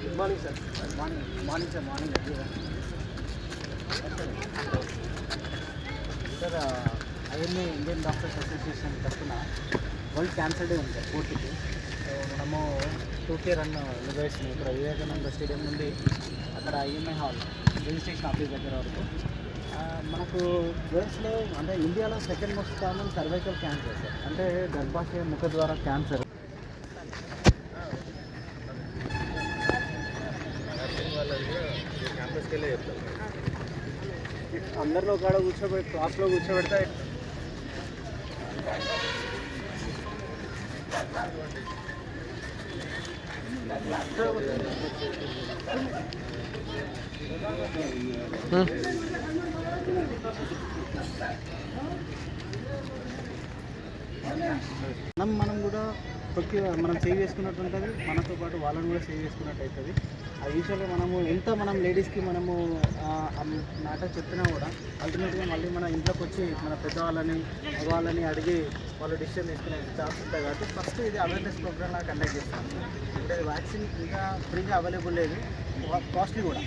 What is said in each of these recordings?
Good morning sir morning morning sir morning sir IMA Indian doctors association తరఫున world cancer day ఉంది sir ఫోర్త్కి so మనము two K run నిర్వహిస్తున్నాం ఇక్కడ Vivekananda stadium నుండి అక్కడ ఈఎంఐ హాల్ రిజిస్ట్రేషన్ ఆఫీస్ దగ్గర వరకు. మనకు గర్ల్స్లో అంటే ఇండియాలో second most common cervical cancer sir అంటే గర్భాశయ ముఖ ద్వారా క్యాన్సర్ అందరిలో కాడ కూర్చోబెట్టి క్లాస్లో కూర్చోబెడితే Hmm. మనం మనం కూడా తొక్కి మనం సేవ్ చేసుకున్నట్టు ఉంటుంది. మనతో పాటు వాళ్ళని కూడా సేవ్ చేసుకున్నట్టు అవుతుంది అది విషయంలో మనము ఎంత మనం లేడీస్కి మనము నాట చెప్పినా కూడా అల్టిమేట్గా మళ్ళీ మన ఇంట్లోకి వచ్చి మన పెద్దవాళ్ళని మగవాళ్ళని అడిగి వాళ్ళు డిసిషన్ తీసుకునే ఛాన్స్ ఉంటాయి కాబట్టి ఫస్ట్ ఇది అవేర్నెస్ ప్రోగ్రామ్ లాగా కండక్ట్ చేస్తాం. ఇప్పుడు వ్యాక్సిన్ ఇంకా ఫ్రీగా అవైలబుల్ లేదు. కాస్ట్లీ కూడా.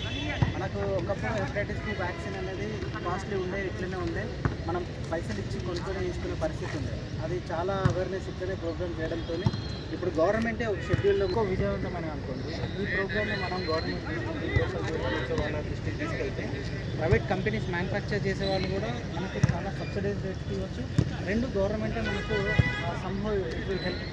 మనకు ఒకప్పుడు హెపటైటిస్కి వ్యాక్సిన్ అనేది కాస్ట్లీ ఉండే ఇట్లనే ఉండే. మనం పైసలు ఇచ్చి కొనుక్కొని తీసుకునే పరిస్థితి ఉంది. అది చాలా అవేర్నెస్ ఇక్కడే ప్రోగ్రామ్ చేయడంతో ఇప్పుడు గవర్నమెంటే ఒక షెడ్యూల్లో విజయవంతమని విజయవంతమైన అనుకోండి. ఈ ప్రోగ్రామ్ని మనం గవర్నమెంట్ వాళ్ళ దృష్టికి తీసుకెళ్తే ప్రైవేట్ కంపెనీస్ మ్యానుఫ్యాక్చర్ చేసే వాళ్ళు కూడా మనకు చాలా సబ్సిడైజ్ రేట్కి ఇవ్వచ్చు. రెండు గవర్నమెంటే మనకు సంభవ్ ఇట్ విల్ హెల్ప్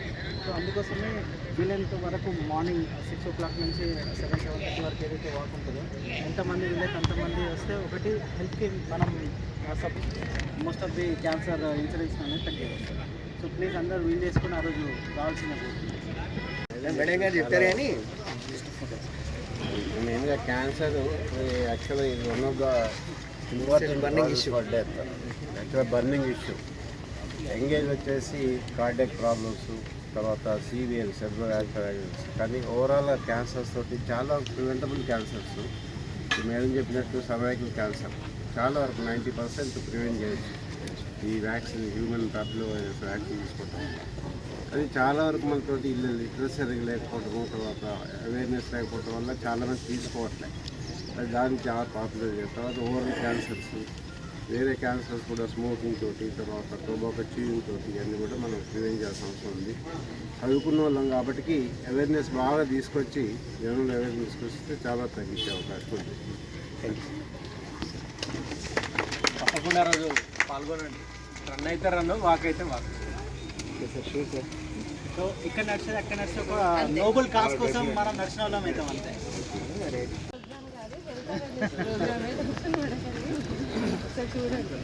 సో అందుకోసమే వీలైనంత వరకు మార్నింగ్ సిక్స్ ఓ క్లాక్ నుంచి సెవెన్ సెవెన్ థర్టీ వరకు ఏదైతే వాక్ ఉంటుందో ఎంతమంది వీలైతే అంతమంది వస్తే ఒకటి హెల్త్కి మనం sub most of the cancer insurance అనేది తగ్గేది సో ప్లీజ్ అందరూ వీల్ చేసుకుని ఆ రోజు కావాల్సిన మేడం గారు కానీ మెయిన్గా క్యాన్సర్ యాక్చువల్గా ఇది one of the important burning issue యాక్చువల్గా బర్నింగ్ ఇష్యూ ఎంగేజ్ వచ్చేసి కార్డియక్ ప్రాబ్లమ్స్ తర్వాత సివియర్ సెబ్రల్ యాక్టర్స్ కానీ ఓవరాల్ క్యాన్సర్స్ తోటి చాలా ప్రివెంటబుల్ క్యాన్సర్స్. మేడం చెప్పినట్టు సర్వైకల్ క్యాన్సర్. చాలా వరకు నైంటీ పర్సెంట్ ప్రివెంట్ చేయొచ్చు. ఈ వ్యాక్సిన్ హ్యూమన్ ప్యాప్లో వ్యాక్సిన్ తీసుకోవటం అది చాలా వరకు మనతోటి ఇల్లు లిటరసీ లేకపోవడము తర్వాత అవేర్నెస్ లేకపోవడం వల్ల చాలా మంది తీసుకోవట్లేదు అది దానికి చాలా పాపులర్ చేస్తారు. తర్వాత ఓవరల్ క్యాన్సర్స్. వేరే క్యాన్సర్స్ కూడా స్మోకింగ్ తోటి తర్వాత టొబాకో చీవింగ్ తోటి ఇవన్నీ కూడా మనం ప్రివెంట్ చేయాల్సిన అవసరం ఉంది. చదువుకున్న వాళ్ళం కాబట్టి అవేర్నెస్ బాగా తీసుకొచ్చి జనంలో అవేర్నెస్ తీసుకొస్తే చాలా తగ్గించే అవకాశం ఉంది. తప్పకుండా రోజు పాల్గొనండి. రన్ అయితే రన్ వాక్ అయితే వాక్ సో ఇక్కడ నడిచేది అక్కడ నడిచే ఒక నోబుల్ కాస్ కోసం మనం నడిచిన వాళ్ళం అవుతాం అంతే. ఒకసారి చూడండి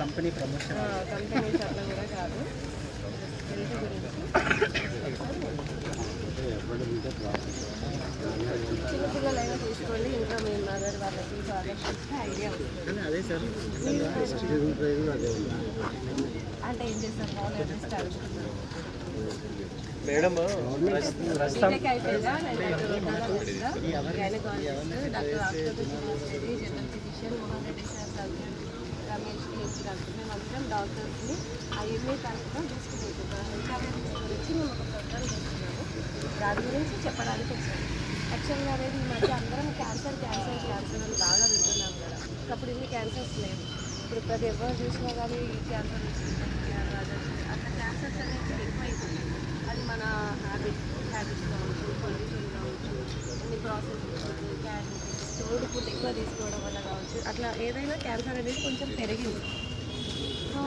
కంపెనీ ప్రమోషన్. కంపెనీస్ అట్లా కూడా కాదు. హెల్త్ గురించి. చిన్న పిల్లలైనా తీసుకోండి. ఇంకా మీ మదర్ వాళ్ళకి ఫాదర్స్ ఐడియా ఉంటుంది అదే సార్. అంటే ఏం చేస్తారు? మేడం ప్రస్తుతం బీటెక్ అయిపోయిందా? Doctor gynaecologist doctor osteopathy general physician Mohan Reddy sir surgeon Ramesh H doctor మేము అందరం డాక్టర్స్ని ఐఎంఏ తరఫున జస్ట్ మీకు ఒక హెల్త్ అవేర్నెస్ గురించి మేము ఒక ప్రోగ్రామ్ చేస్తున్నాము దాని గురించి చెప్పడానికి వచ్చాము యాక్చువల్గా అనేది ఈ మధ్య అందరం క్యాన్సర్ క్యాన్సర్ క్యాన్సర్ అని బాగా వింటున్నాం కదా ఒకప్పుడు ఇన్ని క్యాన్సర్స్ లేవు ఇప్పుడు ప్రతి ఎవరు చూసినా కానీ ఈ క్యాన్సర్ వచ్చింది అట్లా క్యాన్సర్స్ అనేది ఎక్కువైపోయింది అది మన హ్యాబిట్స్ హ్యాబిట్స్ కావచ్చు పొల్యూషన్ కావచ్చు అన్ని ప్రాసెస్ రోడ్డు ఫుడ్ ఎక్కువ తీసుకోవడం వల్ల కావచ్చు. అట్లా ఏదైనా క్యాన్సర్ అనేది కొంచెం పెరిగింది. సో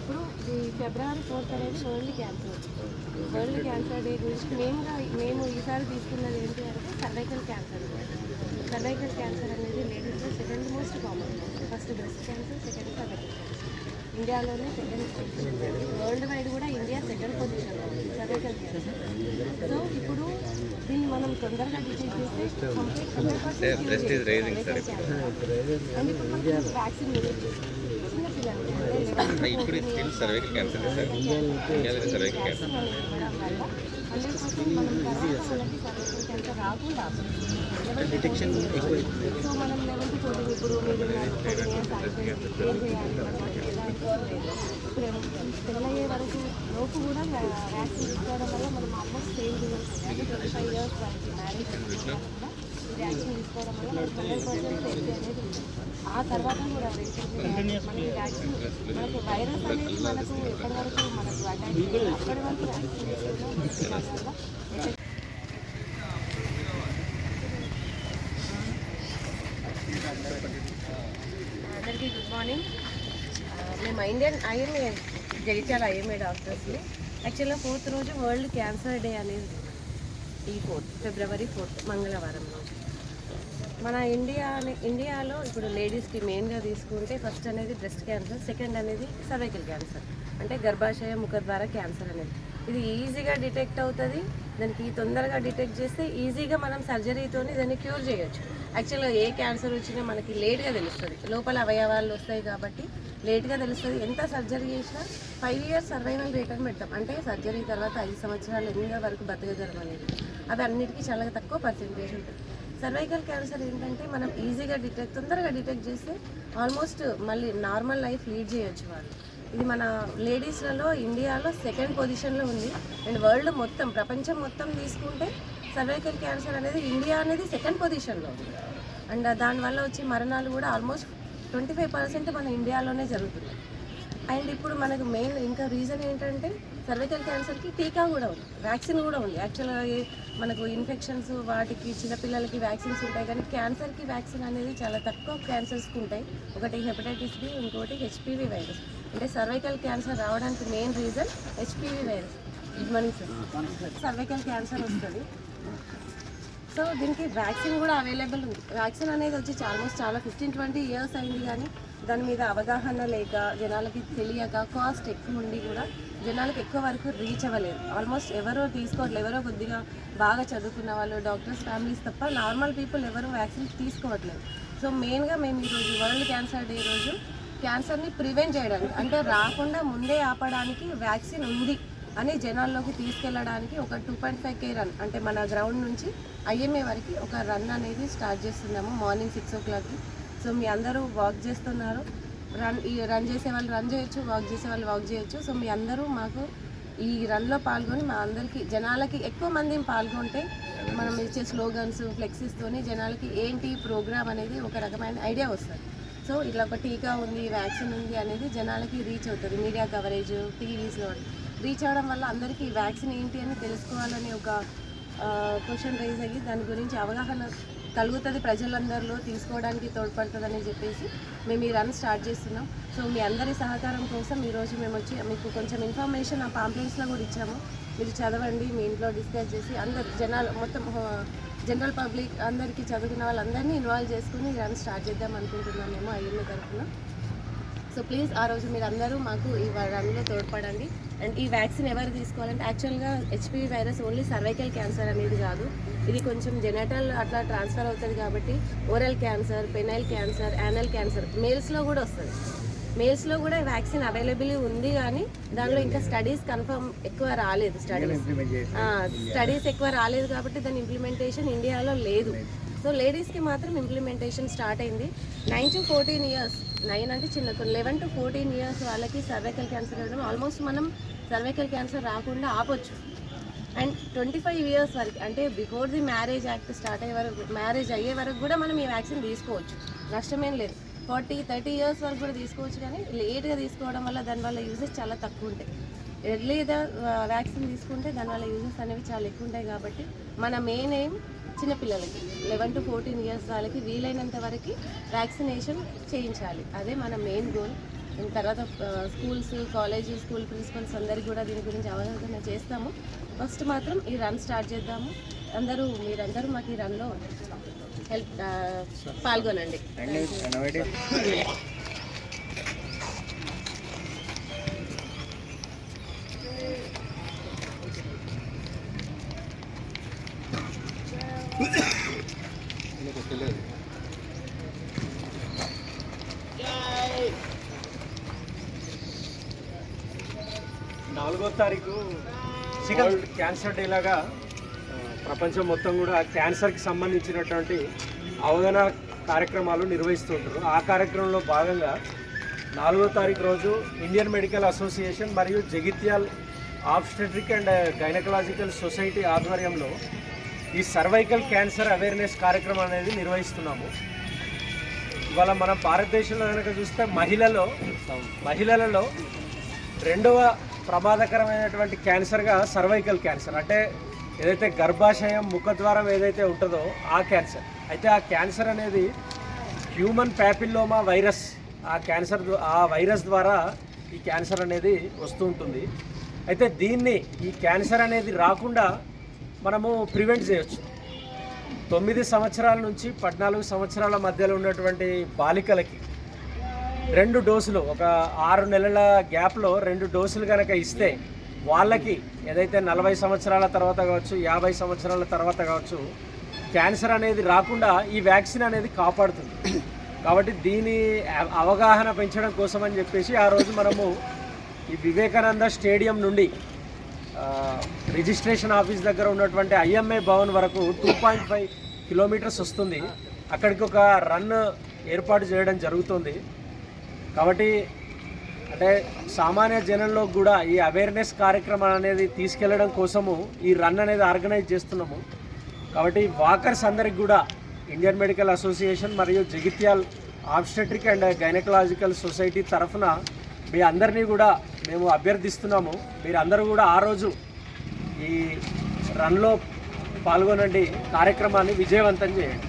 ఇప్పుడు ఈ ఫిబ్రవరి ఫోర్త్ అనేది world cancer. World cancer day గురించి మెయిన్గా మేము ఈసారి తీసుకున్నది ఏంటి అంటే సర్వైకల్ క్యాన్సర్. సర్వైకల్ క్యాన్సర్ అనేది లేడీస్లో second most common. First breast cancer second cervical cancer. ఇండియాలోనే సెకండ్. వరల్డ్ వైడ్ కూడా ఇండియా సెకండ్ పొజిషన్లో ఉంది సో ఇప్పుడు దీన్ని మనం తొందరగా డిసైడ్ చేస్తే అండ్ వ్యాక్సిన్ ఇప్పుడు స్టిల్ సర్వైకల్ క్యాన్సర్ సార్ ఇండియాలో సర్వైకల్ క్యాన్సర్ మనం రాకుండా డిటెక్షన్ ఎక్కువ సో మనం లెవెన్త్ ఇప్పుడు మీరు ఫోర్టీన్ ఇయర్స్ అయిపోయింది ఏం చేయాలి మనం ఇప్పుడు పెళ్ళయ్యే వరకు లోపు కూడా వ్యాక్సిన్ తీసుకోవడం వల్ల మనం ఆల్మోస్ట్ సేమ్ రిజల్ట్స్ అంటే ట్వంటీ ఫైవ్ ఇయర్స్ వరకు మ్యారేజ్ కూడా వ్యాక్సిన్ తీసుకోవడం వల్ల మనకు హండ్రెడ్ పర్సెంట్ సేఫ్టీ అనేది ఉంటుంది ఆ తర్వాత కూడా మనకి వ్యాక్సిన్ మనకు వైరస్ అనేది మనకు ఎప్పటి వరకు మనకు అటాక్ అప్పటి వరకు వ్యాక్సిన్ తీసుకోవడం అందరికీ గుడ్ మార్నింగ్ మేము ఇండియన్ ఐఎంఏ జగిత్యాల ఐఎంఏ డాక్టర్స్ని. యాక్చువల్గా ఫోర్త్ రోజు వరల్డ్ క్యాన్సర్ డే అనేది ఈ ఫోర్త్ ఫిబ్రవరి ఫోర్త్ మంగళవారం రోజు. మన ఇండియా ఇండియాలో ఇప్పుడు లేడీస్కి మెయిన్గా తీసుకుంటే ఫస్ట్ అనేది బ్రెస్ట్ క్యాన్సర్ సెకండ్ అనేది సర్వైకల్ క్యాన్సర్. అంటే గర్భాశయ ముఖ ద్వారా క్యాన్సర్ అనేది. ఇది ఈజీగా డిటెక్ట్ అవుతుంది దానికి తొందరగా డిటెక్ట్ చేస్తే ఈజీగా మనం సర్జరీతోని దాన్ని క్యూర్ చేయొచ్చు. యాక్చువల్గా ఏ క్యాన్సర్ వచ్చినా మనకి లేట్గా తెలుస్తుంది. లోపల అవయవాలు వస్తాయి కాబట్టి లేట్గా తెలుస్తుంది. ఎంత సర్జరీ చేసినా ఫైవ్ ఇయర్స్ సర్వైవల్ రేట్ అని పెడతాం. అంటే సర్జరీ తర్వాత ఐదు సంవత్సరాలు ఎన్ని వరకు బతకగలం అనేది. అవి అన్నిటికీ చాలా తక్కువ పర్సెంటేజ్ ఉంటుంది. సర్వైకల్ క్యాన్సర్ ఏంటంటే మనం ఈజీగా డిటెక్ట్ తొందరగా డిటెక్ట్ చేస్తే ఆల్మోస్ట్ మళ్ళీ నార్మల్ లైఫ్ లీడ్ చేయొచ్చు వాళ్ళు. ఇది మన లేడీస్లలో ఇండియాలో సెకండ్ పొజిషన్లో ఉంది. అండ్ వరల్డ్ మొత్తం ప్రపంచం మొత్తం తీసుకుంటే సర్వైకల్ క్యాన్సర్ అనేది ఇండియా అనేది సెకండ్ పొజిషన్లో ఉంది. అండ్ దానివల్ల వచ్చే మరణాలు కూడా ఆల్మోస్ట్ ట్వంటీ ఫైవ్ పర్సెంట్ మన ఇండియాలోనే జరుగుతున్నాయి అండ్ ఇప్పుడు మనకు మెయిన్ ఇంకా రీజన్ ఏంటంటే సర్వైకల్ క్యాన్సర్కి టీకా కూడా ఉంది. వ్యాక్సిన్ కూడా ఉంది. యాక్చువల్గా మనకు ఇన్ఫెక్షన్స్ వాటికి చిన్నపిల్లలకి వ్యాక్సిన్స్ ఉంటాయి కానీ క్యాన్సర్కి వ్యాక్సిన్ అనేది చాలా తక్కువ క్యాన్సర్స్కి ఉంటాయి. ఒకటి హెపటైటిస్ బి ఇంకోటి హెచ్పివి వైరస్. అంటే సర్వైకల్ క్యాన్సర్ రావడానికి main reason HPV virus. Good morning sir. Cervical cancer వస్తుంది. సో దీనికి వ్యాక్సిన్ కూడా అవైలబుల్ ఉంది. వ్యాక్సిన్ అనేది వచ్చి ఆల్మోస్ట్ చాలా ఫిఫ్టీన్ ట్వంటీ ఇయర్స్ అయింది కానీ దాని మీద అవగాహన లేక జనాలకి తెలియక కాస్ట్ ఎక్కువ ఉండి కూడా జనాలకు ఎక్కువ వరకు రీచ్ అవ్వలేదు. ఆల్మోస్ట్ ఎవరో తీసుకోవట్లేదు ఎవరో కొద్దిగా బాగా చదువుకున్న వాళ్ళు డాక్టర్స్ ఫ్యామిలీస్ తప్ప నార్మల్ పీపుల్ ఎవరు వ్యాక్సిన్ తీసుకోవట్లేదు. సో మెయిన్గా మేము ఈరోజు వరల్డ్ క్యాన్సర్ డే రోజు క్యాన్సర్ని ప్రివెంట్ చేయడానికి అంటే రాకుండా ముందే ఆపడానికి వ్యాక్సిన్ ఉంది. అని జనాల్లోకి తీసుకెళ్ళడానికి ఒక two point five K run అంటే మన గ్రౌండ్ నుంచి ఐఎంఏ వరకు ఒక రన్ అనేది స్టార్ట్ చేస్తున్నాము మార్నింగ్ సిక్స్ ఓ క్లాక్కి సో మీ అందరూ వాక్ చేస్తున్నారు. రన్ ఈ రన్ చేసే వాళ్ళు రన్ చేయొచ్చు వాక్ చేసే వాళ్ళు వాక్ చేయొచ్చు. సో మీ అందరూ మాకు ఈ రన్లో పాల్గొని మా అందరికీ జనాలకి ఎక్కువ మంది పాల్గొంటే మనం ఇచ్చే స్లోగన్స్ ఫ్లెక్సీస్తోని జనాలకి ఏంటి ప్రోగ్రామ్ అనేది ఒక రకమైన ఐడియా వస్తుంది. సో ఇట్లా ఒక టీకా ఉంది వ్యాక్సిన్ ఉంది అనేది జనాలకి రీచ్ అవుతుంది. మీడియా కవరేజ్ టీవీస్లో రీచ్ అవ్వడం వల్ల అందరికీ వ్యాక్సిన్ ఏంటి అని తెలుసుకోవాలని ఒక క్వశ్చన్ రైజ్ అయ్యి దాని గురించి అవగాహన కలుగుతుంది ప్రజలందరిలో తీసుకోవడానికి తోడ్పడుతుందని చెప్పేసి మేము ఈ రన్ స్టార్ట్ చేస్తున్నాం. సో మీ అందరి సహకారం కోసం ఈరోజు మేము వచ్చి మీకు కొంచెం ఇన్ఫర్మేషన్ ఆ పాంప్లెట్స్లో కూడా ఇచ్చాము. మీరు చదవండి మీ ఇంట్లో డిస్కస్ చేసి అందరు జనాలు మొత్తం జనరల్ పబ్లిక్ అందరికీ చదువుకున్న వాళ్ళందరినీ ఇన్వాల్వ్ చేసుకుని ఈ రన్ స్టార్ట్ చేద్దాం అనుకుంటున్నాం మేము అయ్యన్న తరఫున. సో ప్లీజ్ ఆ రోజు మీరు అందరూ మాకు ఈ రన్లో తోడ్పడండి. అండ్ ఈ వ్యాక్సిన్ ఎవరు తీసుకోవాలంటే యాక్చువల్గా HPV virus only cervical cancer అనేది కాదు. ఇది కొంచెం జెనటల్ అట్లా ట్రాన్స్ఫర్ అవుతుంది కాబట్టి oral cancer penile cancer anal cancer మేల్స్లో కూడా వస్తుంది. మేల్స్లో కూడా వ్యాక్సిన్ అవైలబుల్ ఉంది కానీ దానిలో ఇంకా స్టడీస్ కన్ఫర్మ్ ఎక్కువ రాలేదు స్టడీస్ స్టడీస్ ఎక్కువ రాలేదు కాబట్టి దాని ఇంప్లిమెంటేషన్ ఇండియాలో లేదు. సో లేడీస్కి మాత్రం ఇంప్లిమెంటేషన్ స్టార్ట్ అయింది. Nine to fourteen years nine అంటే చిన్న లెవెన్ టు ఫోర్టీన్ ఇయర్స్ వాళ్ళకి సర్వైకల్ క్యాన్సర్ రావడం ఆల్మోస్ట్ మనం సర్వైకల్ క్యాన్సర్ రాకుండా ఆపొచ్చు. అండ్ ట్వంటీ ఫైవ్ ఇయర్స్ వరకు అంటే before the marriage act start అయ్యే వరకు మ్యారేజ్ అయ్యే వరకు కూడా మనం ఈ వ్యాక్సిన్ తీసుకోవచ్చు. నష్టమేం లేదు. ఫార్టీ థర్టీ ఇయర్స్ వరకు కూడా తీసుకోవచ్చు కానీ లేట్గా తీసుకోవడం వల్ల దానివల్ల యూజెస్ చాలా తక్కువ ఉంటాయి. ఎర్లీగా వ్యాక్సిన్ తీసుకుంటే దానివల్ల యూజెస్ అనేవి చాలా ఎక్కువ ఉంటాయి కాబట్టి మన మెయిన్ ఎయిమ్ చిన్నపిల్లలకి లెవెన్ టు ఫోర్టీన్ ఇయర్స్ వాళ్ళకి వీలైనంత వరకు వ్యాక్సినేషన్ చేయించాలి. అదే మన మెయిన్ గోల్ దీని తర్వాత స్కూల్స్ కాలేజ్ స్కూల్ ప్రిన్సిపల్స్ అందరికీ కూడా దీని గురించి అవగాహన చేస్తాము. ఫస్ట్ మాత్రం ఈ రన్ స్టార్ట్ చేద్దాము. అందరూ మీరందరూ మాకు ఈ రన్లో హెల్ప్ పాల్గొనండి. నాలుగో తారీఖు వరల్డ్ క్యాన్సర్ డే లాగా ప్రపంచం మొత్తం కూడా క్యాన్సర్కి సంబంధించినటువంటి అవగాహన కార్యక్రమాలు నిర్వహిస్తుంటారు. ఆ కార్యక్రమంలో భాగంగా నాలుగో తారీఖు రోజు ఇండియన్ మెడికల్ అసోసియేషన్ మరియు Jagtial obstetric and gynaecological society ఆధ్వర్యంలో ఈ సర్వైకల్ క్యాన్సర్ అవేర్నెస్ కార్యక్రమం అనేది నిర్వహిస్తున్నాము. ఇవాళ మన భారతదేశంలో కనుక చూస్తే మహిళలో మహిళలలో రెండవ ప్రమాదకరమైనటువంటి క్యాన్సర్గా సర్వైకల్ క్యాన్సర్ అంటే ఏదైతే గర్భాశయం ముఖద్వారం ఏదైతే ఉంటుందో ఆ క్యాన్సర్. అయితే ఆ క్యాన్సర్ అనేది హ్యూమన్ ప్యాపిల్లోమా వైరస్ ఆ క్యాన్సర్ ఆ వైరస్ ద్వారా ఈ క్యాన్సర్ అనేది వస్తూ ఉంటుంది. అయితే దీన్ని ఈ క్యాన్సర్ అనేది రాకుండా మనము ప్రివెంట్ చేయొచ్చు. తొమ్మిది సంవత్సరాల నుంచి పద్నాలుగు సంవత్సరాల మధ్యలో ఉన్నటువంటి బాలికలకి రెండు డోసులు ఒక ఆరు నెలల గ్యాప్లో రెండు డోసులు కనుక ఇస్తే వాళ్ళకి ఏదైతే నలభై సంవత్సరాల తర్వాత కావచ్చు యాభై సంవత్సరాల తర్వాత కావచ్చు క్యాన్సర్ అనేది రాకుండా ఈ వ్యాక్సిన్ అనేది కాపాడుతుంది. కాబట్టి దీని అవ- అవగాహన పెంచడం కోసం అని చెప్పేసి ఆ రోజు మనము ఈ వివేకానంద స్టేడియం నుండి రిజిస్ట్రేషన్ ఆఫీస్ దగ్గర ఉన్నటువంటి ఐఎంఏ భవన్ వరకు టూ పాయింట్ ఫైవ్ కిలోమీటర్స్ వస్తుంది. అక్కడికి ఒక రన్ ఏర్పాటు చేయడం జరుగుతుంది. కాబట్టి అంటే సామాన్య జనంలో కూడా ఈ అవేర్నెస్ కార్యక్రమం అనేది తీసుకెళ్ళడం కోసము ఈ రన్ అనేది ఆర్గనైజ్ చేస్తున్నాము. కాబట్టి వాకర్స్ అందరికి కూడా ఇండియన్ మెడికల్ అసోసియేషన్ మరియు Jagtial obstetric and gynaecological society తరఫున మీ అందరినీ కూడా మేము అభ్యర్థిస్తున్నాము. మీరందరూ కూడా ఆ రోజు ఈ రన్లో పాల్గొనండి. కార్యక్రమాన్ని విజయవంతం చేయండి.